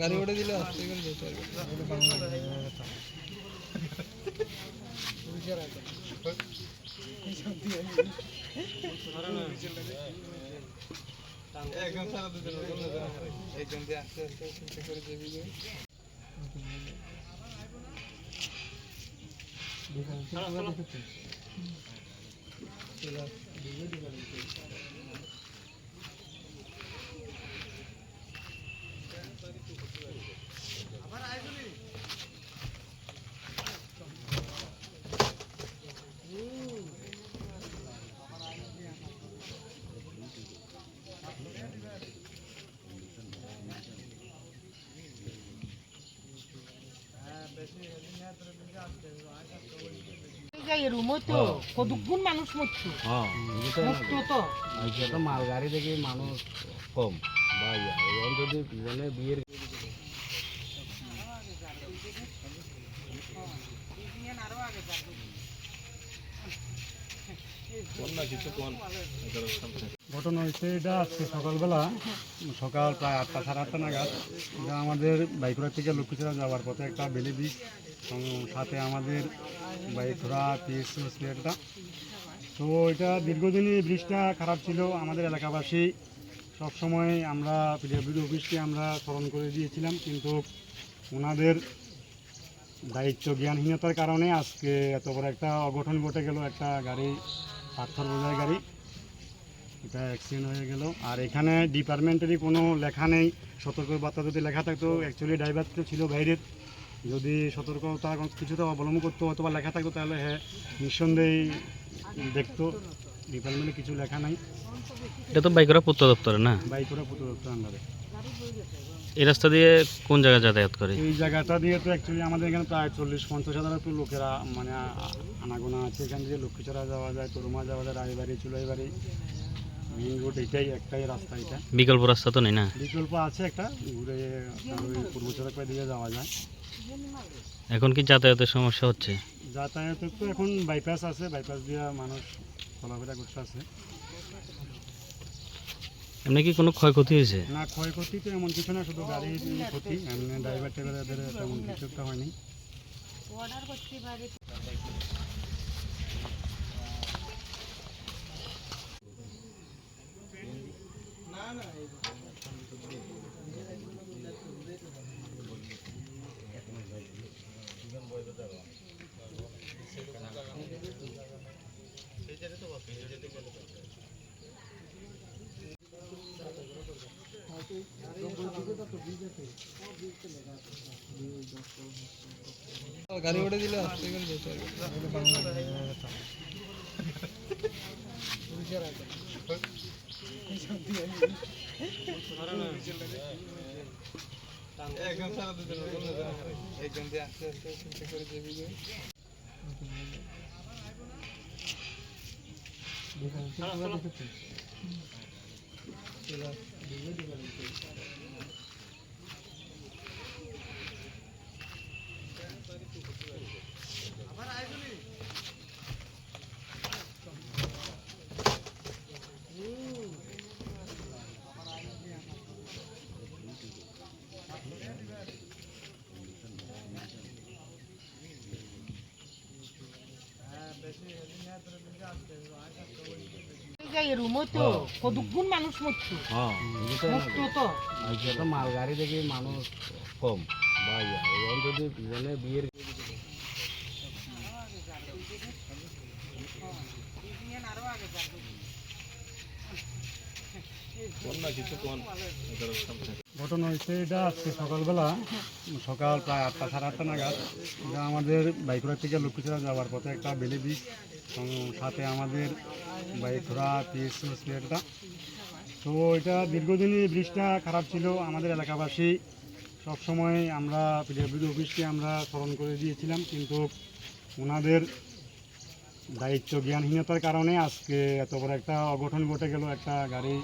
গাড়ি ওঠে দিলে আসতে গেলে যেতে একদম সারা দুজন একদম দিয়ে আস্তে করে যাই রুম তো কতগুণ মানুষ মরছো হ্যাঁ মরতো তো আজকে তো মালগাড়ি দেখি মানুষ কম। বা যদি বিয়ের ঘটনা হয়েছে এটা আজকে সকালবেলা, সকাল প্রায় আটটা, সাড়ে আটটা নাগাদ। এটা আমাদের বাইকুড়া থেকে লক্ষ্মীছড়া যাওয়ার পথে একটা বেলি বীজ সাথে আমাদের বাইকুড়া পিএসসি হসপিটালটা তো এটা দীর্ঘদিনই ব্রিজটা খারাপ ছিল, আমাদের এলাকাবাসী সবসময় আমরা পিডব্লিউডি অফিসকে আমরা স্মরণ করে দিয়েছিলাম, কিন্তু ওনাদের দায়িত্ব জ্ঞানহীনতার কারণে আজকে এত বড় একটা অঘটন ঘটে গেল, একটা গাড়ি পাথর বোঝাই গাড়ি। এটা অ্যাক্সিডেন্ট হয়ে গেল। আর এখানে ডিপার্টমেন্টেরই কোনো লেখা নেই। সতর্কবার্তা যদি লেখা থাকতো অ্যাকচুয়ালি ড্রাইভার তো ছিল বাইরের। যদি সতর্কতা কিছুটা অবলম্বন করতো অথবা লেখা থাকতো তাহলে হ্যাঁ নিঃসন্দেহেই দেখতো। ডিপার্টমেন্টে কিছু লেখা নাই। এটা তো বাইকরা পূর্ত দপ্তরে না? বাইকরা পুরো আন্ডারে এই রাস্তা দিয়ে কোন জায়গায় যাতায়াত করে? এই জায়গাটা দিয়ে তো অ্যাকচুয়ালি আমাদের এখানে প্রায় চল্লিশ পঞ্চাশ হাজার একটু লোকেরা মানে আনাগোনা আছে এখান থেকে লক্ষ্মীছড়া যাওয়া যায় তরুমা যাওয়া যায় রায়বাড়ি চুলাইবাড়ি। মেইন রোড এটাই একটাই রাস্তা এটা। বিকল্প রাস্তা তো নেই না? বিকল্প আছে একটা ঘুরে পূর্ব চড়কের দিকে যাওয়া যায়। এখন কি যাতায়াতের সমস্যা হচ্ছে? যাতায়াতের তো এখন বাইপাস আছে বাইপাস দিয়ে মানুষ চলাফেরা করতে আছে এমনি কি কোনো ক্ষয়ক্ষতি হয়েছে? না, ক্ষয়ক্ষতি তো এমন কিছু না, শুধু গাড়ির ক্ষতি, এমনি ড্রাইভার টাইভারদের তেমন কিছু একটা হয়নি। না করতে গাড়ি ওঠে দিলে একদম সারা দুজন একদম দিয়ে আস্তে আস্তে আস্তে করে দেবি যে যাই রুম তো কতগুণ মানুষ মরছো হ্যাঁ। মরতো তো। তো। মালগাড়ি দেখি মানুষ কম। বা ইয়া যদি মানে বিয়ের ঘটনা হয়েছে, এটা আজকে সকালবেলা, সকাল প্রায় আটটা, সাড়ে আটটা নাগাদ। এটা আমাদের বাইকুড়া থেকে লক্ষ্মীছড়া যাওয়ার পথে একটা বেলি বীজ সাথে আমাদের বাইকুড়া পিএসসি হসপিটালটা তো এটা দীর্ঘদিনই ব্রিজটা খারাপ ছিল, আমাদের এলাকাবাসী সবসময় আমরা পিডব্লিউডি অফিসকে আমরা স্মরণ করে দিয়েছিলাম, কিন্তু ওনাদের দায়িত্ব জ্ঞানহীনতার কারণে আজকে এত বড় একটা অঘটন ঘটে গেল, একটা গাড়ি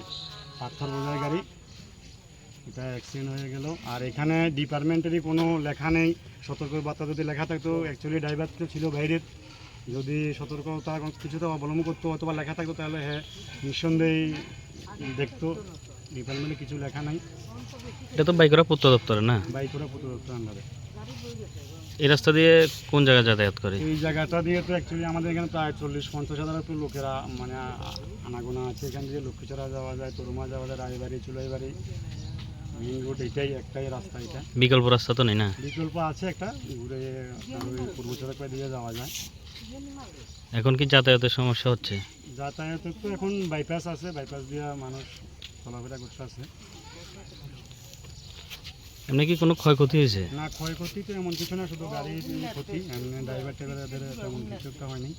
পাথর বোঝায় গাড়ি। এটা অ্যাক্সিডেন্ট হয়ে গেল। আর এখানে ডিপার্টমেন্টেরই কোনো লেখা নেই। সতর্কবার্তা যদি লেখা থাকতো অ্যাকচুয়ালি ড্রাইভার তো ছিল বাইরের। যদি সতর্কতা কিছুটা অবলম্বন করতো অথবা লেখা থাকতো তাহলে হ্যাঁ নিঃসন্দেহেই দেখতো। ডিপার্টমেন্টে কিছু লেখা নাই। এটা তো বাইকরা পূর্ত দপ্তরে না? বাইকুরা প্রতিরক্ষা আন্ডারে। এই রাস্তা দিয়ে কোন জায়গায় যাতায়াত করে? এই জায়গাটা দিয়ে তো অ্যাকচুয়ালি আমাদের এখানে প্রায় চল্লিশ পঞ্চাশ হাজার একটু লোকেরা মানে আনাগোনা আছে। এখান দিয়ে লক্ষ্মীছড়া যাওয়া যায় তরুমা যাওয়া যায় রায়বাড়ি চুলাইবাড়ি। মেইন এটাই একটাই রাস্তা এটা বিকল্প রাস্তা তো নেই না? বিকল্প আছে একটা ঘুরে পূর্ব চড়ক দিয়ে যাওয়া যায় এখন কি যাতায়াতের সমস্যা হচ্ছে? যাতায়াতের তো এখন বাইপাস আছে বাইপাস দিয়ে মানুষ চলাফেরা করতে আছে এমনি কি কোনো ক্ষয়ক্ষতি হয়েছে? না, ক্ষয়ক্ষতি তো এমন কিছু না, শুধু গাড়ির ক্ষতি, এমনি ড্রাইভার টাইভারদের তেমন কিছু একটা হয়নি।